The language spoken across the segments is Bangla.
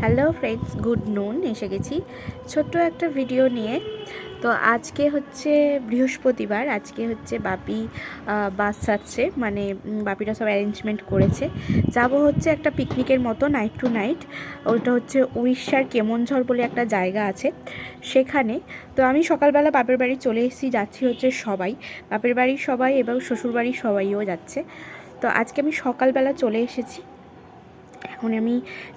হ্যালো ফ্রেন্ডস, গুড নুন, এসে গেছি ছোট্ট একটা ভিডিও নিয়ে। তো আজকে হচ্ছে বৃহস্পতিবার, আজকে হচ্ছে বাপি বাস ছাড়ছে মানে বাপিরা সব অ্যারেঞ্জমেন্ট করেছে। যাব হচ্ছে একটা পিকনিকের মতো নাইট টু নাইট ওটা হচ্ছে উড়িষ্যার কেমনঝড় বলে একটা জায়গা আছে সেখানে। তো আমি সকালবেলা বাপের বাড়ি চলে এসেছি, যাচ্ছি হচ্ছে সবাই, বাপের বাড়ির সবাই এবং শ্বশুরবাড়ির সবাইও যাচ্ছে। তো আজকে আমি সকালবেলা চলে এসেছি। এখন আমি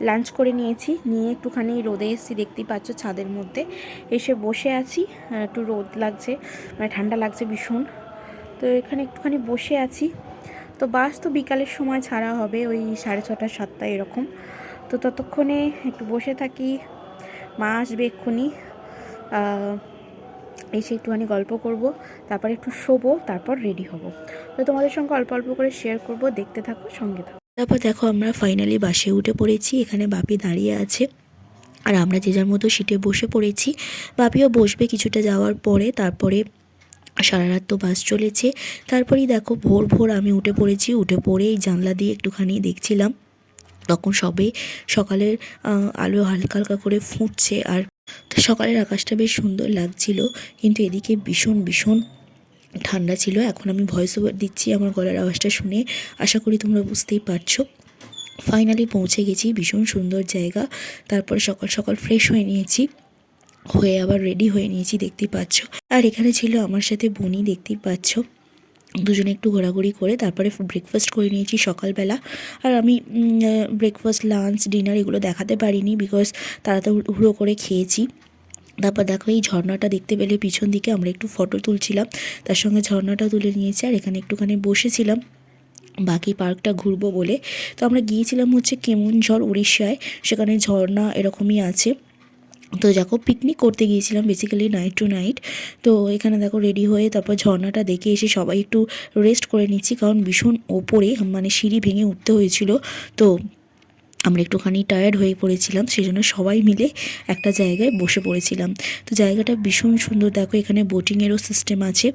লাঞ্চ করে নিয়েছি। নিয়ে একটুখানি রোদে এসেছি দেখতেই পাচ্ছ ছাদের মধ্যে। এসে বসে আছি। একটু রোদ লাগছে মানে ঠান্ডা লাগছে ভীষণ। তো এখানে একটুখানি বসে আছি। তো বাস তো বিকালের সময় ছাড়া হবে, ওই সাড়ে ছটা, সাতটা এরকম। তো ততক্ষণে একটু বসে থাকি। মা আসবে এক্ষুনি। এসে একটুখানি গল্প করব, তারপর একটু শোবো, তারপর রেডি হব। তো তোমাদের সঙ্গে অল্প অল্প করে শেয়ার করব, দেখতে থাকো, সঙ্গে থাকো। তারপর দেখো আমরা ফাইনালি বাসে উঠে পড়েছি, এখানে বাপি দাঁড়িয়ে আছে। আর আমরা যে যার মতো সিটে বসে পড়েছি। বাপিও বসবে কিছুটা যাওয়ার পরে, তারপরে সারা রাত তো বাস চলেছে। তারপরেই দেখো ভোর ভোর আমি উঠে পড়েছি, উঠে পড়ে এই জানলা দিয়ে একটুখানি দেখছিলাম। তখন সবে সকালের আলো হালকা হালকা করে ফুটছে। আর সকালের আকাশটা বেশ সুন্দর লাগছিল, কিন্তু এদিকে ভীষণ ভীষণ ঠান্ডা ছিল, এখন আমি ভয়েস ওভার দিচ্ছি আমার গলার আওয়াজটা শুনে। আশা করি তোমরা বুঝতেই পারছ। ফাইনালি পৌঁছে গেছি, ভীষণ সুন্দর জায়গা। তারপরে সকাল সকাল ফ্রেশ হয়ে নিয়েছি। হয়ে আবার রেডি হয়ে নিয়েছি, দেখতেই পাচ্ছ। আর এখানে ছিল আমার সাথে বনি দেখতেই পাচ্ছ। দুজনে একটু ঘোরাঘুরি করে তারপরে ব্রেকফাস্ট করে নিয়েছি সকালবেলা। আর আমি ব্রেকফাস্ট লাঞ্চ ডিনার এগুলো দেখাতে পারিনি বিকজ তাড়াতাড়ি হুড়ো করে খেয়েছি। তারপর দেখো এই ঝর্ণাটা দেখতে পেলে পিছন দিকে আমরা একটু ফটো তুলছিলাম। তার সঙ্গে ঝর্ণাটা তুলে নিয়েছি আর এখানে একটুখানি বসেছিলাম। বাকি পার্কটা ঘুরবো বলে। তো আমরা গিয়েছিলাম হচ্ছে কেমনঝড় উড়িষ্যায় সেখানে ঝর্ণা এরকমই আছে। তো দেখো পিকনিক করতে গিয়েছিলাম বেসিক্যালি নাইট টু নাইট তো এখানে দেখো রেডি হয়ে তারপর ঝর্ণাটা দেখে এসে সবাই একটু রেস্ট করে নিচ্ছি। কারণ ভীষণ ওপরে মানে সিঁড়ি ভেঙে উঠতে হয়েছিল। তো আমরা একটুখানি টায়ার্ড হয়ে পড়েছিলাম সেই জন্য সবাই মিলে একটা জায়গায় বসে পড়েছিলাম। তো জায়গাটা ভীষণ সুন্দর। দেখো এখানে বোটিংয়েরও সিস্টেম আছে।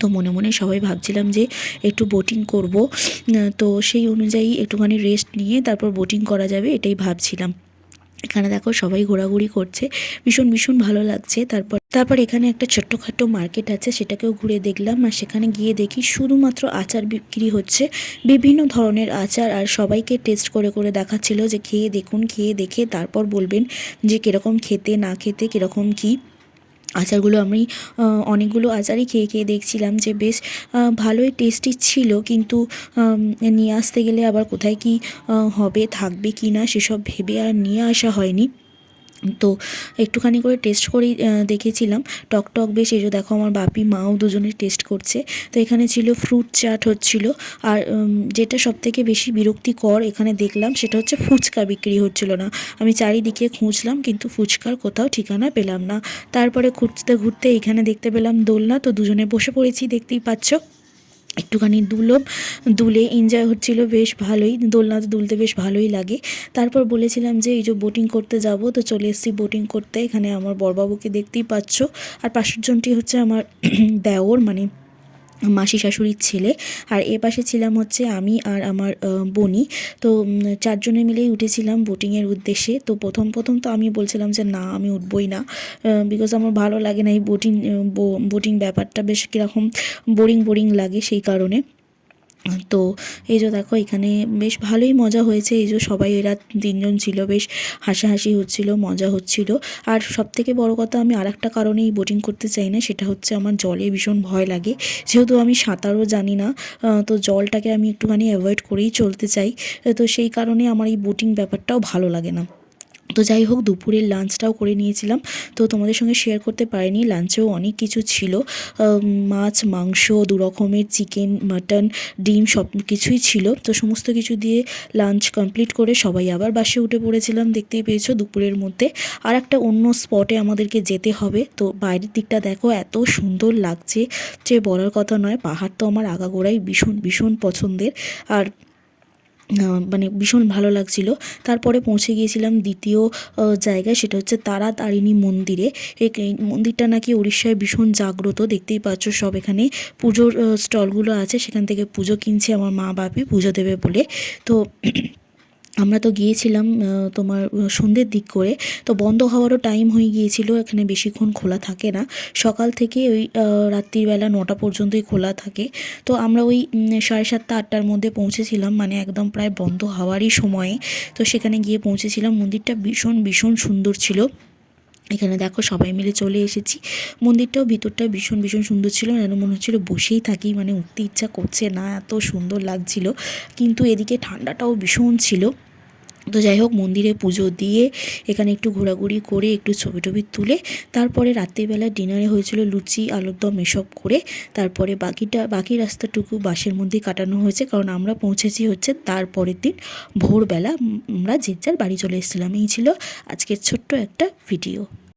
তো মনে মনে সবাই ভাবছিলাম যে একটু বোটিং করব। তো সেই অনুযায়ী একটুখানি রেস্ট নিয়ে তারপর বোটিং করা যাবে এটাই ভাবছিলাম। এখানে দেখো সবাই ঘোরাঘুরি করছে। ভীষণ ভীষণ ভালো লাগছে। তারপর তারপর এখানে একটা ছোট্টখাটো মার্কেট আছে, সেটাকেও ঘুরে দেখলাম। আর সেখানে গিয়ে দেখি শুধুমাত্র আচার বিক্রি হচ্ছে। বিভিন্ন ধরনের আচার আর সবাইকে টেস্ট করে করে দেখাচ্ছিল যে খেয়ে দেখুন, খেয়ে দেখে তারপর বলবেন যে কীরকম খেতে, না খেতে কীরকম কী। আচারগুলো আমি অনেকগুলো আচারই খেয়ে খেয়ে দেখছিলাম যে বেশ ভালোই টেস্টি ছিল। কিন্তু নিয়ে আসতে গেলে আবার কোথায় কি হবে, থাকবে কি না সেসব ভেবে আর নিয়ে আসা হয়নি। তো একটুখানি করে টেস্ট করেই দেখেছিলাম। টক টক বেশ, এই যে দেখো আমার বাপি মাও দুজনে টেস্ট করছে। তো এখানে ছিল ফ্রুট চাট হচ্ছিল। আর যেটা সব থেকে বেশি বিরক্তিকর এখানে দেখলাম সেটা হচ্ছে ফুচকা বিক্রি হচ্ছিল না। আমি চারিদিকে খুঁজলাম কিন্তু ফুচকার কোথাও ঠিকানা পেলাম না। তারপরে ঘুরতে ঘুরতে এখানে দেখতে পেলাম দোলনা। তো দুজনে বসে পড়েছি, দেখতেই পাচ্ছ। একটুখানি দুলো দুলে এনজয় হচ্ছিল বেশ ভালোই দোলনাতে দুলতে বেশ ভালোই লাগে। তারপর বলেছিলাম যে, এই যে বোটিং করতে যাব, তো চলে এসেছি বোটিং করতে, এখানে আমার বড়বাবুকে দেখতেই পাচ্ছ। আর পাঁচশো জনটি হচ্ছে আমার দেওর মানে মাসি শাশুড়ির ছেলে। আর এ পাশে ছিলাম হচ্ছে আমি আর আমার বনি। তো চারজনে মিলেই উঠেছিলাম বোটিংয়ের উদ্দেশ্যে। তো প্রথম প্রথম তো আমি বলছিলাম যে না, আমি উঠবই না। বিকজ আমার ভালো লাগে না এই বোটিং বোটিং ব্যাপারটা। বেশ কীরকম বোরিং বোরিং লাগে সেই কারণে। তো এই যে দেখো, এখানে বেশ ভালোই মজা হয়েছে। এই যে সবাই, এরা তিনজন ছিল, বেশ হাসাহাসি হচ্ছিল, মজা হচ্ছিল। আর সব থেকে বড় কথা, আমি আর একটা কারণেই বোটিং করতে চাই না, সেটা হচ্ছে আমার জলে ভীষণ ভয় লাগে। যেহেতু আমি সাঁতারও জানি না তো জলটাকে আমি একটুখানি অ্যাভয়েড করেই চলতে চাই। তো সেই কারণে আমার এই বোটিং ব্যাপারটাও ভালো লাগে না। তো যাই হোক, দুপুরের লাঞ্চটাও করে নিয়েছিলাম। তো তোমাদের সঙ্গে শেয়ার করতে পারিনি লাঞ্চেও অনেক কিছু ছিল। মাছ, মাংস দু রকমের চিকেন মাটন ডিম সব কিছুই ছিল। তো সমস্ত কিছু দিয়ে লাঞ্চ কমপ্লিট করে সবাই আবার বাসে উঠে পড়েছিলাম, দেখতেই পেয়েছ, দুপুরের মধ্যে। আর একটা অন্য স্পটে আমাদেরকে যেতে হবে। তো বাইরের দিকটা দেখো, এত সুন্দর লাগছে। যে বলার কথা নয়, পাহাড় তো আমার আগাগোড়াই ভীষণ ভীষণ পছন্দের। আর মানে ভীষণ ভালো লাগছিল। তারপরে পৌঁছে গিয়েছিলাম দ্বিতীয় জায়গায়, সেটা হচ্ছে তারা তারিণী মন্দিরে। এই মন্দিরটা নাকি উড়িষ্যায় ভীষণ জাগ্রত, দেখতেই পাচ্ছ সব এখানে পুজোর স্টলগুলো আছে। সেখান থেকে পুজো কিনছে আমার মা বাপি, পুজো দেবে বলে। তো আমরা তো গিয়েছিলাম তোমার সন্ধ্যের দিক করে। তো বন্ধ হওয়ারও টাইম হয়ে গিয়েছিল, এখানে বেশিক্ষণ খোলা থাকে না। সকাল থেকে ওই রাত্রিবেলা নটা পর্যন্তই খোলা থাকে। তো আমরা ওই সাড়ে সাতটা, আটটার মধ্যে পৌঁছেছিলাম মানে একদম প্রায় বন্ধ হওয়ারই সময়ে। তো সেখানে গিয়ে পৌঁছেছিলাম, মন্দিরটা ভীষণ ভীষণ সুন্দর ছিল। এখানে দেখো সবাই মিলে চলে এসেছি। মন্দিরটাও ভিতরটা ভীষণ ভীষণ সুন্দর ছিল, যেন মনে হচ্ছিল বসেই থাকি মানে উঠতে ইচ্ছা করছে না, এত সুন্দর লাগছিল। কিন্তু এদিকে ঠান্ডাটাও ভীষণ ছিল। তো যাই হোক, মন্দিরে পুজো দিয়ে এখানে একটু ঘোরাঘুরি করে একটু ছবি টবি তুলে তারপরে রাত্রিবেলা ডিনারে হয়েছিল লুচি, আলুর দম এসব করে তারপরে বাকিটা, বাকি রাস্তাটুকু বাসের মধ্যে কাটানো হয়েছে। কারণ আমরা পৌঁছেছি হচ্ছে তারপরের দিন ভোরবেলা। আমরা যে যার বাড়ি চলে এসেছিলাম। এই ছিল আজকের ছোট্ট একটা ভিডিও।